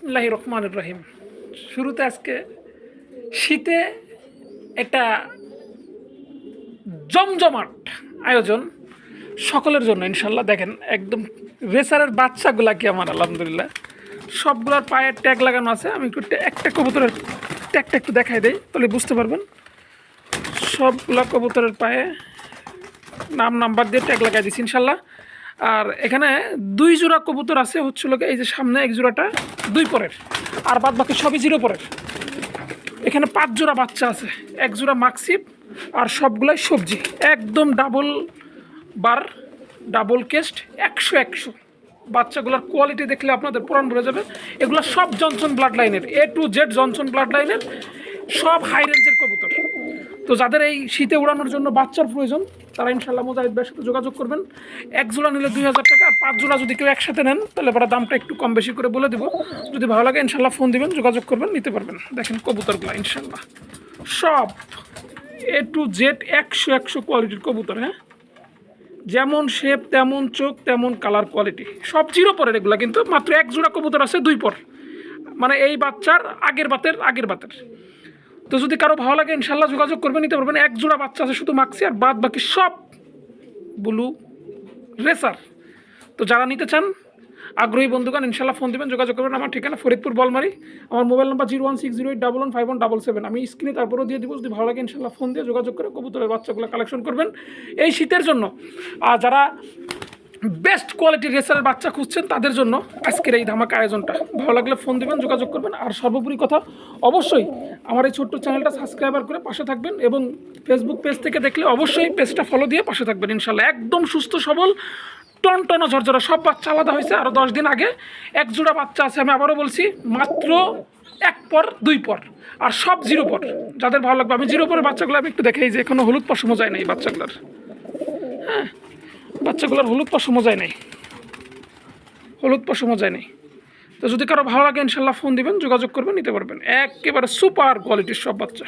বিসমুল্লাহ রহমান রহিম শুরুতে আজকে শীতে একটা জমজমাট আয়োজন সকলের জন্য, ইনশাল্লাহ। দেখেন, একদম রেসারের বাচ্চাগুলা কি আমার, আলহামদুলিল্লাহ। সবগুলোর পায়ে ট্যাগ লাগানো আছে। আমি একটু একটা কবুতরের ট্যাগটা একটু দেখাই দেই, তাহলে বুঝতে পারবেন। সবগুলা কবুতরের পায়ে নাম নাম্বার দিয়ে ট্যাগ লাগাই দিচ্ছি ইনশাল্লাহ। আর এখানে দুই জোড়া কবুতর আছে হচ্ছিল এই যে সামনে এক জোড়াটা, দুই পরের। আর বাদ বাকি সবই জিরো পরের। এখানে পাঁচ জোড়া বাচ্চা আছে, এক জোড়া মাকসিপ আর সবগুলাই সবজি। একদম ডাবল বার ডাবল কেস্ট একশো একশো। বাচ্চাগুলোর কোয়ালিটি দেখলে আপনাদের পুরান ভরে যাবে। এগুলো সব জনসন ব্লাড লাইনের A to Z Johnson blood লাইনের সব হাই রেঞ্জের কবুতর। তো যাদের এই শীতে উড়ানোর জন্য বাচ্চার প্রয়োজন, তারা ইনশাল্লাহ মোজাহিদ ভাইয়ের সাথে যোগাযোগ করবেন। এক জোড়া নিলে দুই হাজার টাকা পাঁচ জোড়া যদি কেউ একসাথে নেন, তাহলে পরে দামটা একটু কম বেশি করে বলে দেবো। যদি ভালো লাগে ইনশাল্লাহ ফোন দিবেন, যোগাযোগ করবেন, নিতে পারবেন। দেখেন কবুতরগুলো ইনশাল্লাহ সব এ টু জেড একশো একশো কোয়ালিটির কবুতর হ্যাঁ? যেমন শেপ তেমন চোখ, তেমন কালার কোয়ালিটি সব জিরো পরের এগুলো, কিন্তু মাত্র এক জোড়া কবুতর আছে, দুই পর। মানে এই বাচ্চার আগের বাতের আগের বাতের। তো যদি কারও ভালো লাগে, ইনশাল্লাহ যোগাযোগ করবেন নিতে পারবেন এক জোড়া বাচ্চা আছে শুধু মাক্সি, আর বাদ বাকি সব ব্লু রেসার। তো যারা নিতে চান, আগ্রহী বন্ধুগণ, ইনশাল্লাহ ফোন দেবেন, যোগাযোগ করবেন। আমার ঠিকানা ফরিদপুর, বলমারি। আমার mobile number zero one six zero eight double one five one double seven. আমি স্ক্রিনে তারপরেও দিয়ে দিব। যদি ভালো লাগে, ইনশাল্লাহ ফোন দিয়ে যোগাযোগ করে কবুতরের বাচ্চাগুলো কালেকশন করবেন। এই শীতের জন্য আর যারা বেস্ট কোয়ালিটির রেসারের বাচ্চা খুঁজছেন তাদের জন্য আজকের এই ধামাকা আয়োজনটা। ভালো লাগলে ফোন দিবেন, যোগাযোগ করবেন। আর সর্বোপরি কথা, অবশ্যই আমার এই ছোট্ট চ্যানেলটা সাবস্ক্রাইবার করে পাশে থাকবেন এবং ফেসবুক পেজ থেকে দেখলে অবশ্যই পেজটা ফলো দিয়ে পাশে থাকবেন ইনশাল্লাহ একদম সুস্থ, সবল টন টন ঝরঝরা, সব বাচ্চা আলাদা হয়েছে। আরও দশ দিন আগে এক জোড়া বাচ্চা আছে, আমি আবারও বলছি, মাত্র এক পর, দুই পর, আর সব জিরো পর। যাদের ভালো লাগবে, আমি জিরো পরের বাচ্চাগুলো আমি একটু দেখেই যে এখনও হলুদ পশমও যায় না এই বাচ্চাগুলোর। হ্যাঁ। বাচ্চাগুলোর হলুদ পশু যায় নাই। হলুদ পশু যায় নাই। তো যদি কারও ভালো লাগে, ইনশাল্লাহ ফোন দিবেন, যোগাযোগ করবেন, নিতে পারবেন। একেবারে সুপার কোয়ালিটির সব বাচ্চা।